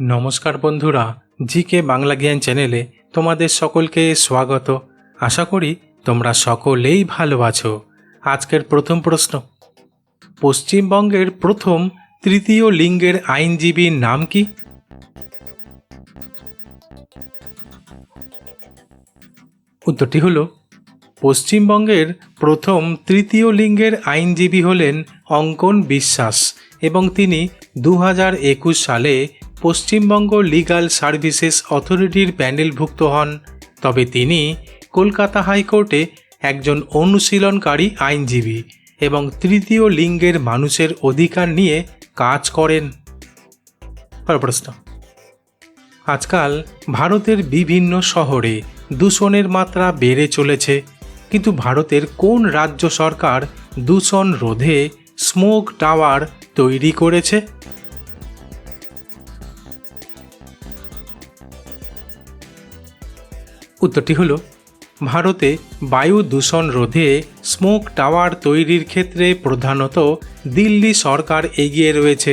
নমস্কার বন্ধুরা জি কে বাংলা জ্ঞান চ্যানেলে তোমাদের সকলকে স্বাগত। আশা করি তোমরা সকলেই ভালো আছো। আজকের প্রথম প্রশ্ন। পশ্চিমবঙ্গের প্রথম তৃতীয় লিঙ্গের আইনজীবীর নাম কি? উত্তরটি হল, পশ্চিমবঙ্গের প্রথম তৃতীয় লিঙ্গের আইনজীবী হলেন অঙ্কন বিশ্বাস এবং তিনি দু সালে পশ্চিমবঙ্গ লিগাল সার্ভিসেস অথরিটির প্যানেলভুক্ত হন, তবে তিনি কলকাতা হাইকোর্টে একজন অনুশীলনকারী আইনজীবী এবং তৃতীয় লিঙ্গের মানুষের অধিকার নিয়ে কাজ করেন। প্রশ্ন। আজকাল ভারতের বিভিন্ন শহরে দূষণের মাত্রা বেড়ে চলেছে, কিন্তু ভারতের কোন রাজ্য সরকার দূষণ রোধে স্মোক টাওয়ার তৈরি করেছে? উত্তরটি হল, ভারতে বায়ু দূষণ রোধে স্মোক টাওয়ার তৈরির ক্ষেত্রে প্রধানত দিল্লি সরকার এগিয়ে রয়েছে।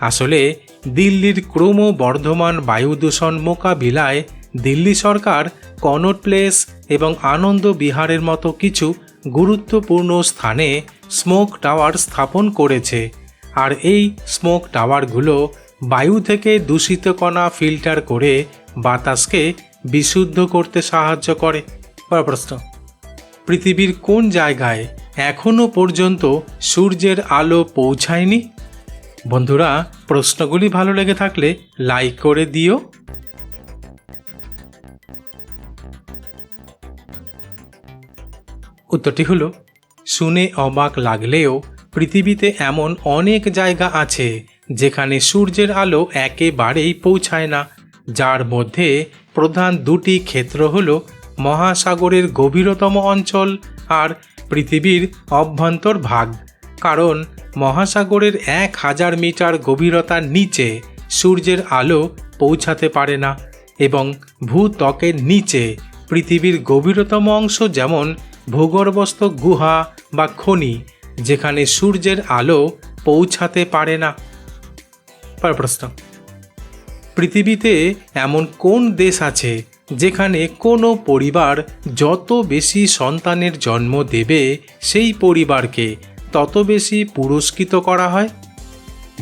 আসলে, দিল্লির ক্রমবর্ধমান বায়ু দূষণ মোকাবিলায় দিল্লি সরকার কনট প্লেস এবং আনন্দ বিহারের মতো কিছু গুরুত্বপূর্ণ স্থানে স্মোক টাওয়ার স্থাপন করেছে। আর এই স্মোক টাওয়ারগুলো বায়ু থেকে দূষিত কণা ফিল্টার করে বাতাসকে বিশুদ্ধ করতে সাহায্য করে। পরের প্রশ্ন। পৃথিবীর কোন জায়গায় এখনও পর্যন্ত সূর্যের আলো পৌঁছায়নি? বন্ধুরা, প্রশ্নগুলি ভালো লেগে থাকলে লাইক করে দিও। উত্তরটি হলো, শুনে অবাক লাগলেও পৃথিবীতে এমন অনেক জায়গা আছে যেখানে সূর্যের আলো একেবারেই পৌঁছায় না। যার মধ্যে প্রধান দুটি ক্ষেত্র হল মহাসাগরের গভীরতম অঞ্চল আর পৃথিবীর অভ্যন্তর ভাগ। কারণ মহাসাগরের এক হাজার মিটার গভীরতার নিচে সূর্যের আলো পৌঁছাতে পারে না এবং ভূত্বকের নিচে পৃথিবীর গভীরতম অংশ যেমন ভূগর্ভস্থ গুহা বা খনি, যেখানে সূর্যের আলো পৌঁছাতে পারে না। প্রশ্ন। পৃথিবীতে এমন কোন দেশ আছে যেখানে কোনো পরিবার যত বেশি সন্তানের জন্ম দেবে সেই পরিবারকে তত বেশি পুরস্কৃত করা হয়?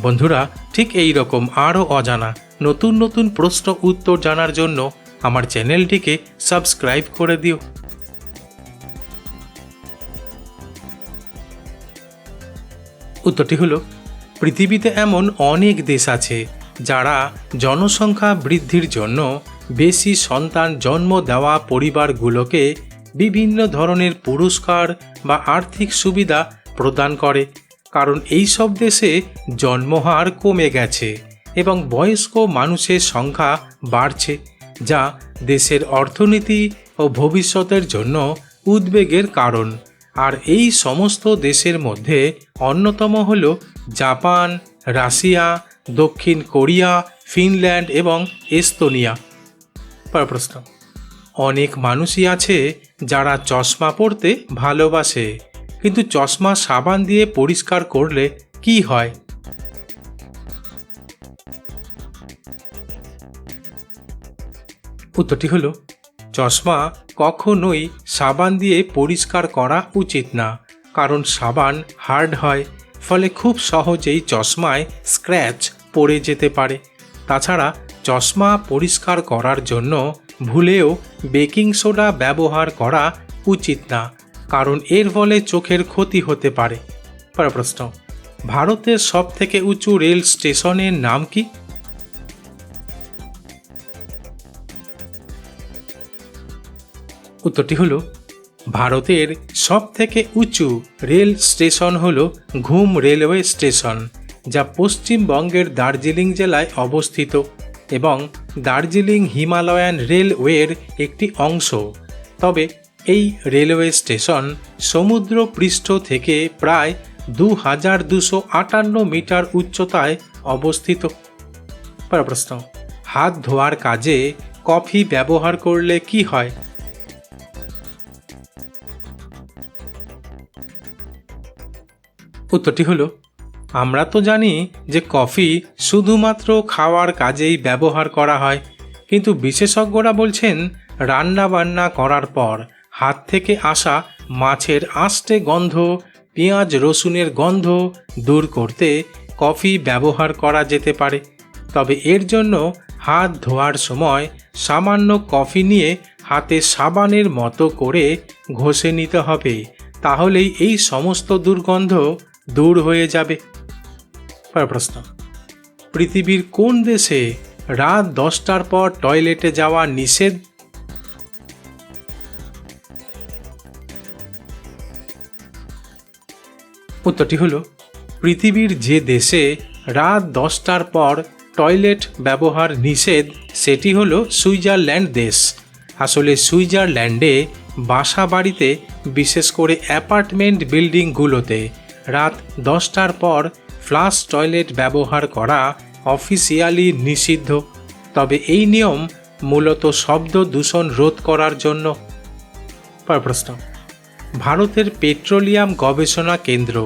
বন্ধুরা, ঠিক এই রকম আরও অজানা নতুন নতুন প্রশ্ন উত্তর জানার জন্য আমার চ্যানেলটিকে সাবস্ক্রাইব করে দিও। উত্তরটি হলো, পৃথিবীতে এমন অনেক দেশ আছে যারা জনসংখ্যা বৃদ্ধির জন্য বেশি সন্তান জন্ম দেওয়া পরিবারগুলোকে বিভিন্ন ধরনের পুরস্কার বা আর্থিক সুবিধা প্রদান করে। কারণ এই সব দেশে জন্মহার কমে গেছে এবং বয়স্ক মানুষের সংখ্যা বাড়ছে, যা দেশের অর্থনীতি ও ভবিষ্যতের জন্য উদ্বেগের কারণ। আর এই সমস্ত দেশের মধ্যে অন্যতম হল জাপান, রাশিয়া দক্ষিণ কোরিয়া, ফিনল্যান্ড এবং এস্তোনিয়া। পরের প্রশ্ন। অনেক মানুষই আছে যারা চশমা পরতে ভালোবাসে, কিন্তু চশমা সাবান দিয়ে পরিষ্কার করলে কি হয়? উত্তরটি হলো, চশমা কখনোই সাবান দিয়ে পরিষ্কার করা উচিত না, কারণ সাবান হার্ড হয়, ফলে খুব সহজেই চশমায় স্ক্র্যাচ পড়ে যেতে পারে। তাছাড়া চশমা পরিষ্কার করার জন্য ভুলেও বেকিং সোডা ব্যবহার করা উচিত না, কারণ এর ফলে চোখের ক্ষতি হতে পারে। প্রশ্ন, ভারতের সব থেকে উঁচু রেল স্টেশনের নাম কি? উত্তরটি হল, ভারতের সব থেকে উঁচু রেল স্টেশন হল ঘুম রেলওয়ে স্টেশন। যা পশ্চিমবঙ্গের দার্জিলিং জেলায় অবস্থিত এবং দার্জিলিং হিমালয়ান রেলওয়ের একটি অংশ। তবে এই রেলওয়ে স্টেশন সমুদ্র পৃষ্ঠ থেকে প্রায় দু হাজার দুশো আটান্ন মিটার উচ্চতায় অবস্থিত। প্রশ্ন, হাত ধোয়ার কাজে কফি ব্যবহার করলে কি হয়? উত্তরটি হলো আমরা তো জানি যে কফি শুধুমাত্র খাওয়ার কাজেই ব্যবহার করা হয়, কিন্তু বিশেষজ্ঞরা বলছেন রান্না বান্না করার পর হাত থেকে আসা মাছের আষ্টে গন্ধ, পেঁয়াজ রসুনের গন্ধ দূর করতে কফি ব্যবহার করা যেতে পারে। তবে এর জন্য হাত ধোয়ার সময় সামান্য কফি নিয়ে হাতে সাবানের মতো করে ঘষে নিতে হবে, তাহলেই এই সমস্ত দুর্গন্ধ দূর হয়ে যাবে। প্রশ্ন। পৃথিবীর কোন দেশে রাত দশটার পর টয়লেটে যাওয়া নিষেধ? উত্তরটি হলো, পৃথিবীর যে দেশে রাত দশটার পর টয়লেট ব্যবহার নিষেধ, সেটি হল সুইজারল্যান্ড দেশ। আসলে সুইজারল্যান্ডে বাসা বাড়িতে বিশেষ করে অ্যাপার্টমেন্ট বিল্ডিংগুলোতে, রাত দশটার পর ফ্লাশ টয়লেট ব্যবহার করা অফিসিয়ালি নিষিদ্ধ। তবে এই নিয়ম মূলত শব্দ দূষণ রোধ করার জন্য। প্রশ্ন। ভারতের পেট্রোলিয়াম গবেষণা কেন্দ্র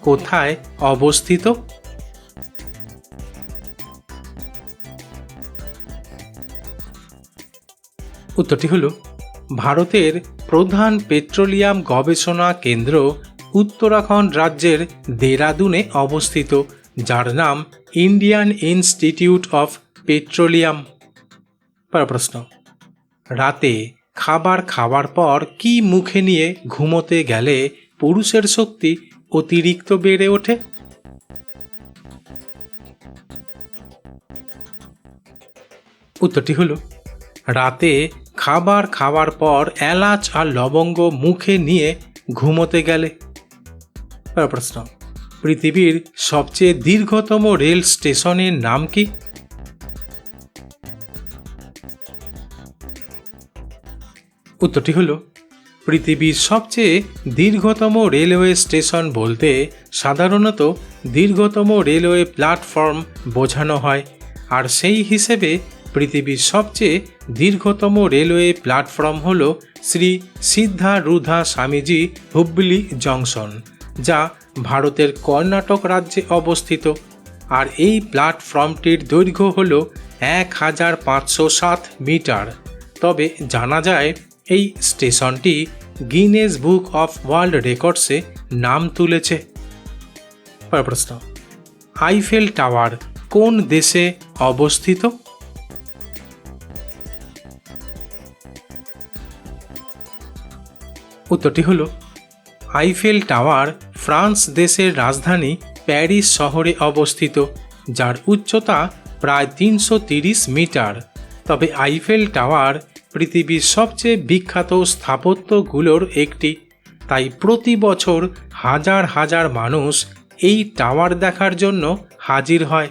কোথায় অবস্থিত? উত্তরটি হল, ভারতের প্রধান পেট্রোলিয়াম গবেষণা কেন্দ্র উত্তরাখণ্ড রাজ্যের দেরাদুনে অবস্থিত, যার নাম ইন্ডিয়ান ইনস্টিটিউট অফ পেট্রোলিয়াম। প্রশ্ন। রাতে খাবার খাওয়ার পর কি মুখে নিয়ে ঘুমোতে গেলে পুরুষের শক্তি অতিরিক্ত বেড়ে ওঠে? উত্তরটি হলো, রাতে খাবার খাওয়ার পর এলাচ আর লবঙ্গ মুখে নিয়ে ঘুমোতে গেলে। প্রশ্ন। পৃথিবীর সবচেয়ে দীর্ঘতম রেল স্টেশনের নাম কি? উত্তরটি হলো, পৃথিবীর সবচেয়ে দীর্ঘতম রেলওয়ে স্টেশন বলতে সাধারণত দীর্ঘতম রেলওয়ে প্ল্যাটফর্ম বোঝানো হয়। আর সেই হিসেবে পৃথিবীর সবচেয়ে দীর্ঘতম রেলওয়ে প্ল্যাটফর্ম হল শ্রী সিদ্ধা রুধা স্বামীজি হুবলি জংশন। যা ভারতের কর্ণাটক রাজ্যে অবস্থিত। আর এই প্ল্যাটফর্মটির দৈর্ঘ্য হল এক হাজার পাঁচশো সাত মিটার। তবে জানা যায়, এই স্টেশনটি গিনেস বুক অফ ওয়ার্ল্ড রেকর্ডসে নাম তুলেছে। প্রশ্ন, আইফেল টাওয়ার কোন দেশে অবস্থিত? উত্তরটি হল, আইফেল টাওয়ার ফ্রান্স দেশের রাজধানী প্যারিস শহরে অবস্থিত, যার উচ্চতা প্রায় তিনশো মিটার। তবে আইফেল টাওয়ার পৃথিবীর সবচেয়ে বিখ্যাত স্থাপত্যগুলোর একটি। তাই প্রতি বছর হাজার হাজার মানুষ এই টাওয়ার দেখার জন্য হাজির হয়।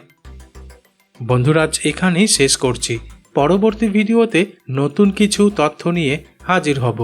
বন্ধুরাজ এখানেই শেষ করছি। পরবর্তী ভিডিওতে নতুন কিছু তথ্য নিয়ে হাজির হব।